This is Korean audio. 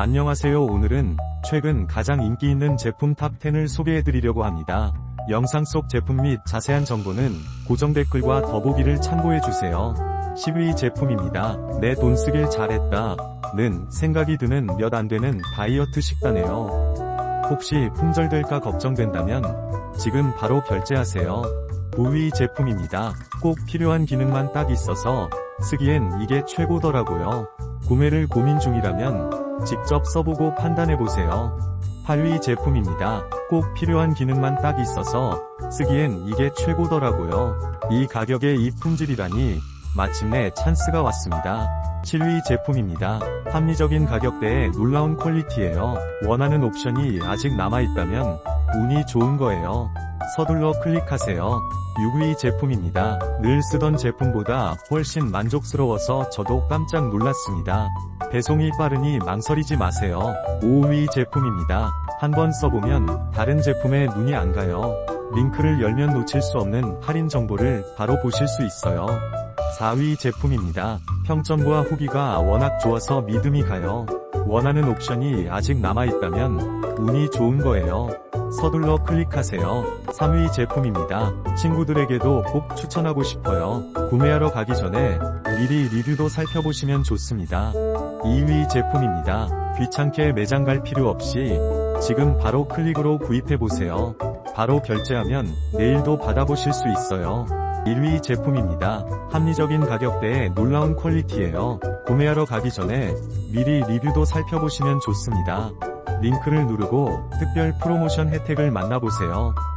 안녕하세요 오늘은 최근 가장 인기 있는 제품 탑10을 소개해드리려고 합니다. 영상 속 제품 및 자세한 정보는 고정 댓글과 더보기를 참고해주세요. 10위 제품입니다. 내 돈 쓰길 잘했다. 는 생각이 드는 몇 안되는 다이어트 식단에요. 혹시 품절될까 걱정된다면 지금 바로 결제하세요. 9위 제품입니다. 꼭 필요한 기능만 딱 있어서 쓰기엔 이게 최고더라고요. 구매를 고민 중이라면 직접 써보고 판단해보세요. 8위 제품입니다. 꼭 필요한 기능만 딱 있어서 쓰기엔 이게 최고더라고요. 이 가격에 이 품질이라니 마침내 찬스가 왔습니다. 7위 제품입니다. 합리적인 가격대에 놀라운 퀄리티예요. 원하는 옵션이 아직 남아있다면 운이 좋은 거예요. 서둘러 클릭하세요. 6위 제품입니다. 늘 쓰던 제품보다 훨씬 만족스러워서 저도 깜짝 놀랐습니다. 배송이 빠르니 망설이지 마세요. 5위 제품입니다. 한번 써보면 다른 제품에 눈이 안 가요. 링크를 열면 놓칠 수 없는 할인 정보를 바로 보실 수 있어요. 4위 제품입니다. 평점과 후기가 워낙 좋아서 믿음이 가요. 원하는 옵션이 아직 남아있다면 운이 좋은 거예요. 서둘러 클릭하세요. 3위 제품입니다. 친구들에게도 꼭 추천하고 싶어요. 구매하러 가기 전에 미리 리뷰도 살펴보시면 좋습니다. 2위 제품입니다. 귀찮게 매장 갈 필요 없이 지금 바로 클릭으로 구입해보세요. 바로 결제하면 내일도 받아보실 수 있어요. 1위 제품입니다. 합리적인 가격대에 놀라운 퀄리티예요. 구매하러 가기 전에 미리 리뷰도 살펴보시면 좋습니다. 링크를 누르고 특별 프로모션 혜택을 만나보세요.